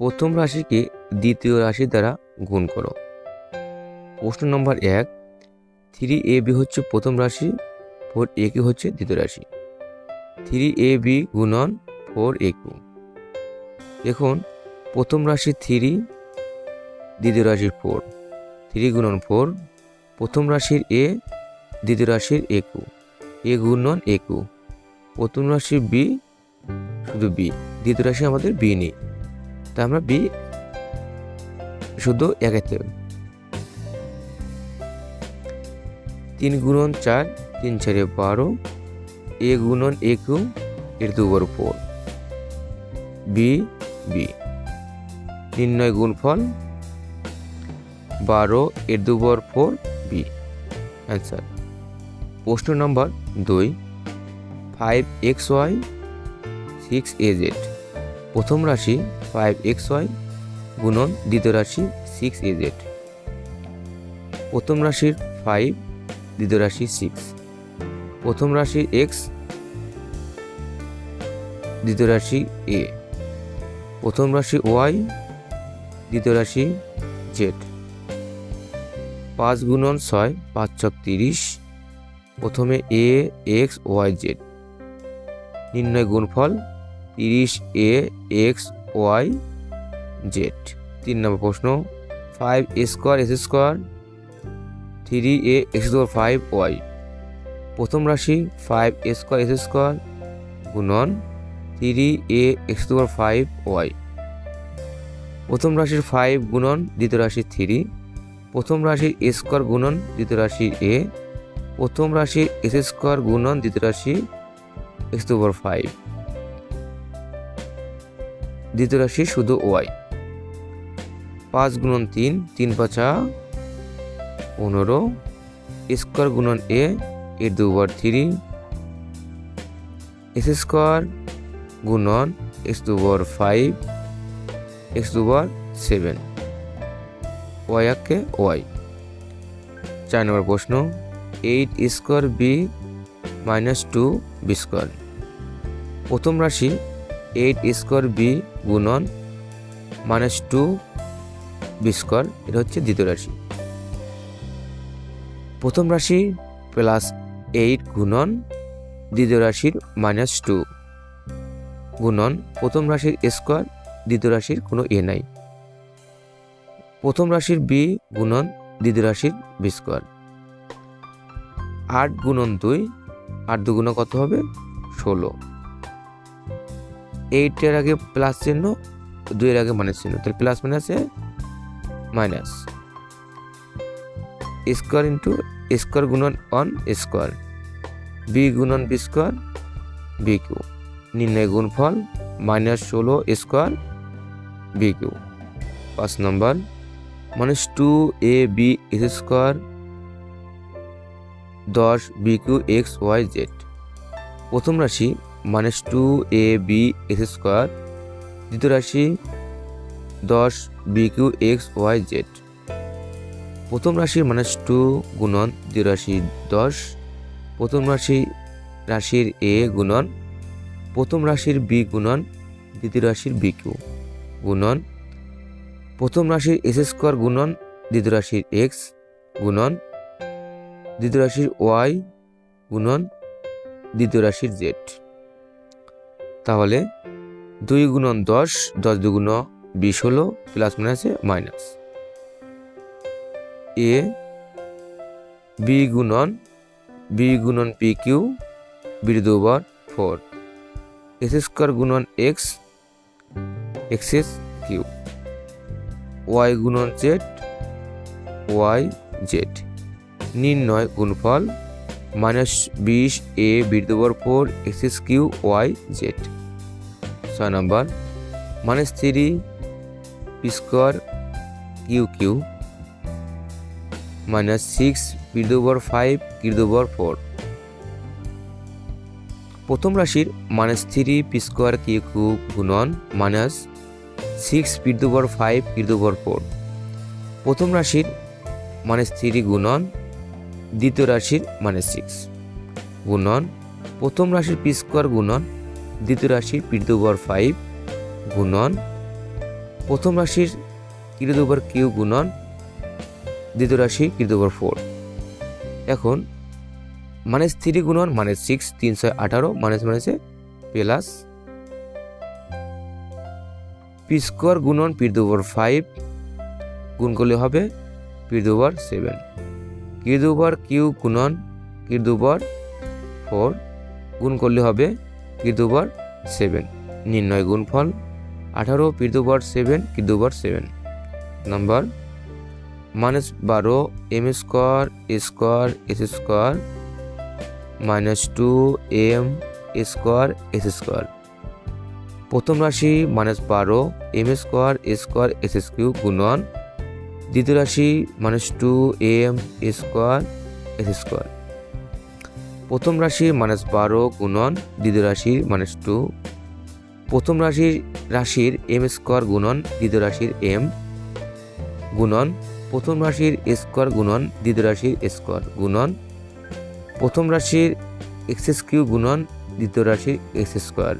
প্রথম রাশিকে দ্বিতীয় রাশি দ্বারা গুণ করো। প্রশ্ন নম্বর এক, থ্রি এ বি হচ্ছে প্রথম রাশি, ফোর এ কিউ হচ্ছে দ্বিতীয় রাশি। থ্রি এ বি গুণন ফোর এ কিউ দেখুন, প্রথম রাশি থ্রি, দ্বিতীয় রাশির ফোর। থ্রি গুণন ফোর, প্রথম রাশির এ, দ্বিতীয় রাশির এ কিউ এ গুণন এ কিউ প্রথম রাশির বি, শুধু বি। দ্বিতীয় রাশি আমাদের বি নেই। তা আমরা বি শুধু একেতে তিন গুণন চার, তিন চারে বারো, এ গুণন এ কিউ এর দুবার ফোর বি বি। নির্ণয় গুণফল বারো, এর দুবার ফোর বি। অ্যান্সার প্রশ্ন নম্বর দুই। Five X Y six A Z প্রথম রাশি ফাইভ এক্স ওয়াই গুণন দ্বিতীয় রাশি সিক্স এ জেড প্রথম রাশির ফাইভ দ্বিতীয় রাশি সিক্স প্রথম রাশি এক্স দ্বিতীয় রাশি এ প্রথম রাশি ওয়াই দ্বিতীয় রাশি জেড পাঁচ গুণন ছয়, পাঁচ ছক তিরিশ। প্রথমে এ এক্স ওয়াই জেড নির্ণয় গুণফল তিরিশ এ এক্স ওয়াই জেড। তিন নম্বর প্রশ্ন five A square S square three A X square five Y প্রথম রাশি five A square S square গুণন three A X square five Y প্রথম রাশির ফাইভ গুণন, দ্বিতীয় রাশি থ্রি প্রথম রাশির এ স্কোয়ার গুণন, দ্বিতীয় রাশি এ প্রথম রাশির এস স্কোয়ার গুণন, দ্বিতীয় রাশি এক্স টু ফাইভ দ্বিতীয় রাশি শুধু ওয়াই। পাঁচ গুণন তিন তিন পাঁচা পনেরো। স্কোয়ার গুণন এ, এর দুবার থ্রি। এস স্কোয়ার গুণন এক্স দুবার ফাইভ এক্স দুবার সেভেন। ওয়াই আকে ওয়াই। চার নম্বর প্রশ্ন, eight square B minus two B square. প্রথম রাশি, এইট স্কোয়ার বি গুণন মাইনাস টু বি স্কোয়ার, এটা হচ্ছে দ্বিতীয় রাশি। প্রথম রাশি প্লাস এইট গুণন, দ্বিতীয় রাশির মাইনাস টু গুণন, প্রথম রাশির স্কোয়ার, দ্বিতীয় রাশির কোনো এ নাই। প্রথম রাশির বি গুণন, দ্বিতীয় রাশির বি স্কোয়ার। আট গুণন দুই, আট দুগুণ কত হবে? ষোলো। এইটের আগে প্লাস চিহ্ন দুইয়ের আগে মাইনাস চিহ্ন। তাহলে প্লাস মাইনাসে মাইনাস স্কোয়ার ইন্টু স্কোয়ার গুণন অন স্কোয়ার বি গুণন বি স্কোয়ার বি কিউ নির্ণয় গুণফল মাইনাস ষোলো স্কোয়ার বি কিউ পাঁচ নম্বর minus two A B S square দশ B Q X Y Z প্রথম রাশি minus two A B S square দ্বিতীয় রাশি দশ B Q X Y Z প্রথম রাশির মাইনাস টু গুণন, দ্বিতীয় রাশি দশ, প্রথম রাশি, রাশির এ গুণন, প্রথম রাশির বি গুণন, দ্বিতীয় রাশির বি কিউ গুণন, প্রথম রাশির এস স্কোয়ার গুণন, দ্বিতীয় রাশির এক্স গুণন, দ্বিতীয় রাশির ওয়াই গুণন, দ্বিতীয় রাশির জেড তাহলে দুই গুণন দশ দশ দুগুণ বিশ হলো প্লাস মাইনাসে মাইনাস। এ বি গুণন বি গুণন পি কিউ বির দুবার ফোর। এস স্কোয়ার গুণন X X S Q. Y গুণন জেড, ওয়াই জেড। নির্ণয় গুণফল মাইনাস বিশ এ বির four, X S Q, Y Z. ছয় নম্বর minus three P square Q Q minus six বির ফাইভ কির ফোর প্রথম রাশির minus three P square Q Q গুণন মাইনাস সিক্স পির ফাইভ কির ফোর প্রথম রাশির মাইনাস থ্রি গুণন, দ্বিতীয় রাশির মানে সিক্স গুণন, প্রথম রাশির পি স্কোয়ার গুণন দ্বিতীয় রাশির পি টু পাওয়ার ফাইভ গুণন। প্রথম রাশির কৃত ওভার কিউ গুণন। দ্বিতীয় রাশি কৃত ওভার ফোর এখন মাইনাস থ্রি গুণন মাইনাস সিক্স তিন ছয় আঠারো মাইনাস মাইনাসে প্লাস পি স্কোয়ার গুণন পি টু ওভার ফাইভ গুণ করলে হবে পি টু ওভার সেভেন কি টু ওভার কিউ গুণন কি টু ফোর গুণ করলে হবে কি টু সেভেন। নির্ণয় গুণফল আঠারো পি সেভেন কি টু সেভেন। নাম্বার, মাইনাস বারো, M square square, S square, minus two, M square, S square. প্রথম রাশি মাইনাস বারো, M square square, S S Q গুণন। দ্বিতীয় রাশি minus two, M square, S square. প্রথম রাশি মাইনাস বারো গুণন, দ্বিতীয় রাশি মাইনাস টু। প্রথম রাশির রাশির এম স্কোয়ার গুণন, দ্বিতীয় রাশির এম গুণন। প্রথম রাশির স্কোয়ার গুণন, দ্বিতীয় রাশির স্কোয়ার গুণন। প্রথম রাশির এক্স কিউ গুণন, দ্বিতীয় রাশির এক্স স্কোয়ার।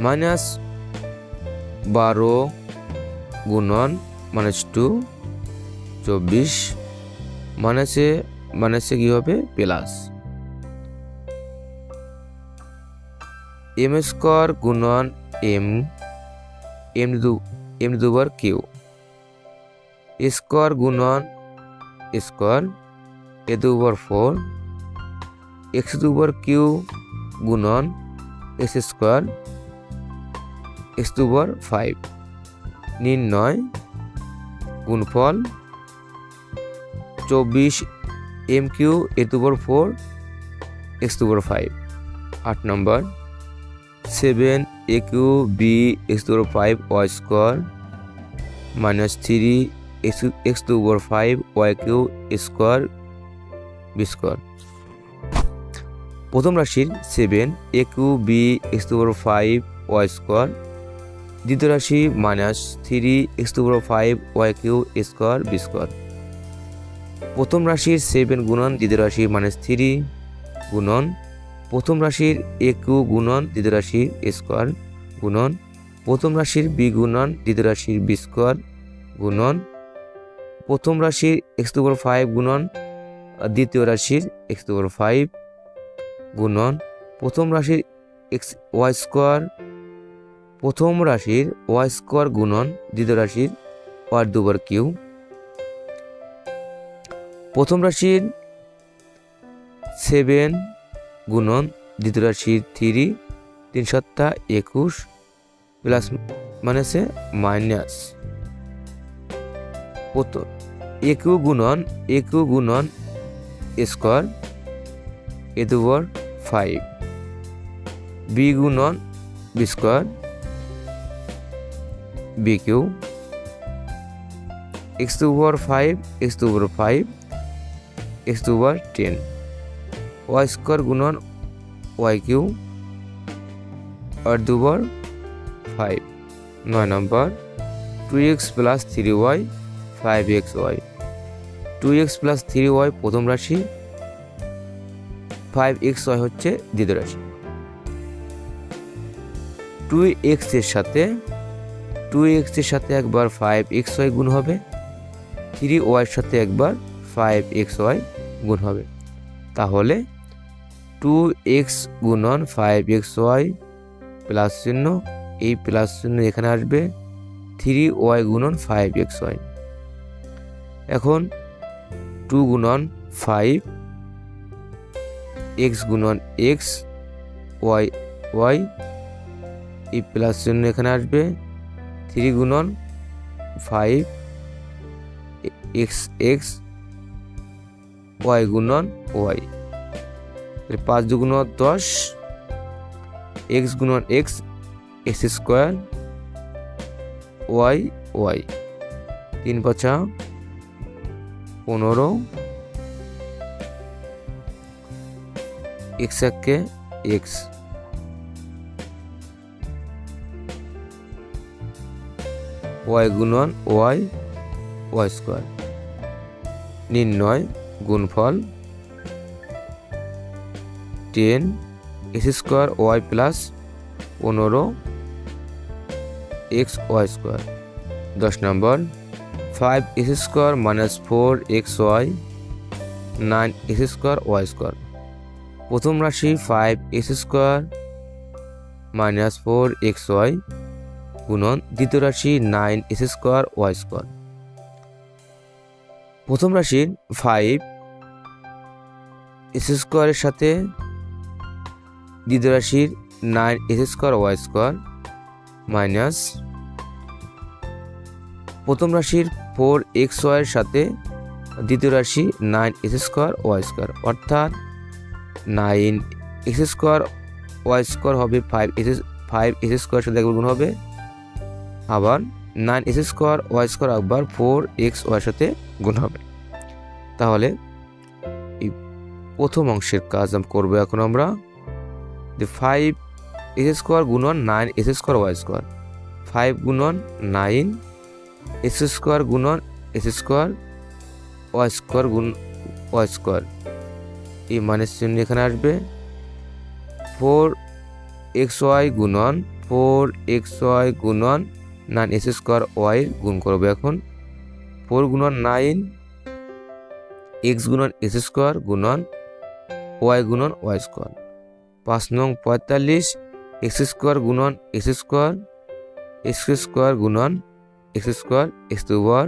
মাইনাস বারো গুণন, মাইনাস টু, চব্বিশ। মাইনাসে মাইনাসে কী হবে? প্লাস। এম স্কোয়ার গুণন এম এম দু, এম দুবার কিউ। স্কোয়ার গুণন স্কোয়ার, এ দুবার ফোর, এক্স দুবার কিউ গুণন এক্স স্কোয়ার, এক্স দুবার ফাইভ। নির্ণয়, গুণফল, চব্বিশ এম কিউ এ দুবার ফোর এক্স দুবার ফাইভ আট নম্বর seven A Q B X দুবার five Y square minus three X X দুবার five Y Q square B square প্রথম রাশির seven A Q B X দুবার ফাইভ ওয়াই স্কোয়ার দ্বিতীয় রাশি minus three X two power five Y Q square B square প্রথম রাশির seven গুণন, দ্বিতীয় রাশি মাইনাস থ্রি গুণন, প্রথম রাশির এ কিউ গুণন, দ্বিতীয় রাশির স্কোয়ার গুণন, প্রথম রাশির বি গুণন, দ্বিতীয় রাশির বি স্কোয়ার গুণন, প্রথম রাশির এক্স টু ফাইভ গুণন দ্বিতীয় রাশির এক্স টু ফাইভ গুণন, প্রথম রাশির এক্স ওয়াই স্কোয়ার, প্রথম রাশির ওয়াই স্কোয়ার গুণন, দ্বিতীয় রাশির ওয়ার দুবার কিউ প্রথম রাশির সেভেন গুণন, দ্বিতীয় রাশির থ্রি তিন সপ্তাহ একুশ প্লাস মাইনাসে মাইনাস প্রথম একু গুণন একু গুণন স্কোয়ার এ দুবার ফাইভ বি গুণন B square bq x to power 5 x to power 5 x to power 10 y square গুণন ওয়াই কিউ আর দুবার ফাইভ। নয় নম্বর, two X plus three Y, five X Y. Two X plus three Y প্রথম রাশি, five x Y হচ্ছে দ্বিতীয় রাশি। Two এক্সের সাথে, টু এক্সের সাথে একবার ফাইভ এক্স ওয়াই গুণ হবে। থ্রি ওয়াইয়ের সাথে একবার ফাইভ এক্স ওয়াই গুণ হবে। তাহলে টু এক্স গুণন ফাইভ এক্স ওয়াই প্লাস চিহ্ন, এই প্লাস চিহ্ন এখানে আসবে থ্রি ওয়াই গুণন ফাইভ এক্স ওয়াই এখন টু গুণন ফাইভ এক্স গুণন এক্স ওয়াই ওয়াই এই প্লাস চিহ্ন এখানে আসবে থ্রি গুণন ফাইভ এক্স এক্স ওয়াই গুণন ওয়াই। পাঁচ দুগুণ দশ, এক্স গুণন x x square y y. তিন পাঁচা পনেরো, এক্স একে এক্স। ওয়াই গুণন ওয়াই ওয়াই স্কোয়ার। নির্ণয় গুণফল ten x square y plus পনেরো এক্স ওয়াই স্কোয়ার। দশ number, five x square minus four x y, nine x square y square. প্রথম রাশি five x square minus four x y গুণন দ্বিতীয় রাশি nine x square y square. প্রথম রাশির five S স্কোয়ারের সাথে দ্বিতীয় রাশির nine x square y square minus প্রথম রাশির ফোর এক্স ওয়াইয়ের সাথে দ্বিতীয় রাশি nine x square y square অর্থাৎ nine x square y square হবে five x five x square সাথে একবার গুণ হবে। আবার nine x square y square একবার ফোর এক্স ওয়াই সাথে গুণ হবে। তাহলে এই প্রথম অংশের কাজ করব এখন আমরা। যে ফাইভ এস স্কোয়ার গুণন nine x square y square five গুণন নাইন এস স্কোয়ার গুণন এস স্কোয়ার ওয়াই স্কোয়ার গুণ ওয়াই স্কোয়ার এই মানের চিহ্ন এখানে আসবে। ফোর এক্স ওয়াই গুণন ফোর এক্স ওয়াই গুণন নাইন এস স্কোয়ার ওয়াই গুণ করব এখন। ফোর গুণন নাইন, এক্স গুণন এক্স স্কোয়ার গুণন ওয়াই গুণন ওয়াই স্কোয়ার। পাঁচ নং পঁয়তাল্লিশ, এক্স স্কোয়ার গুণন এক্স স্কোয়ার এক্স স্কোয়ার গুণন x square x to power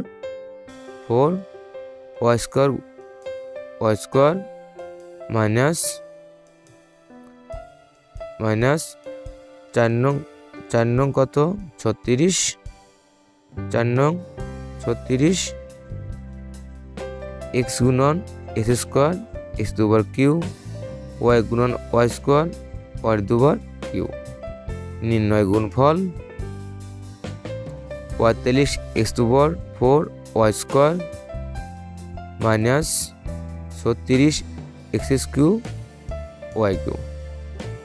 four, y square y square minus minus চার নং চার নং কত? ছত্রিশ, চার নং ছত্রিশ এক্স গুণন এক্স স্কোয়ার, এক্স দুবার কিউ, ওয়াই গুণন ওয়াই স্কোয়ার, ওয়াই দুবার কিউ। নির্ণয় গুণফল, পঁয়তাল্লিশ, এক্স দুবার ফোর, ওয়াই স্কোয়ার, মাইনাস ছত্রিশ, এক্স কিউ ওয়াই কিউ।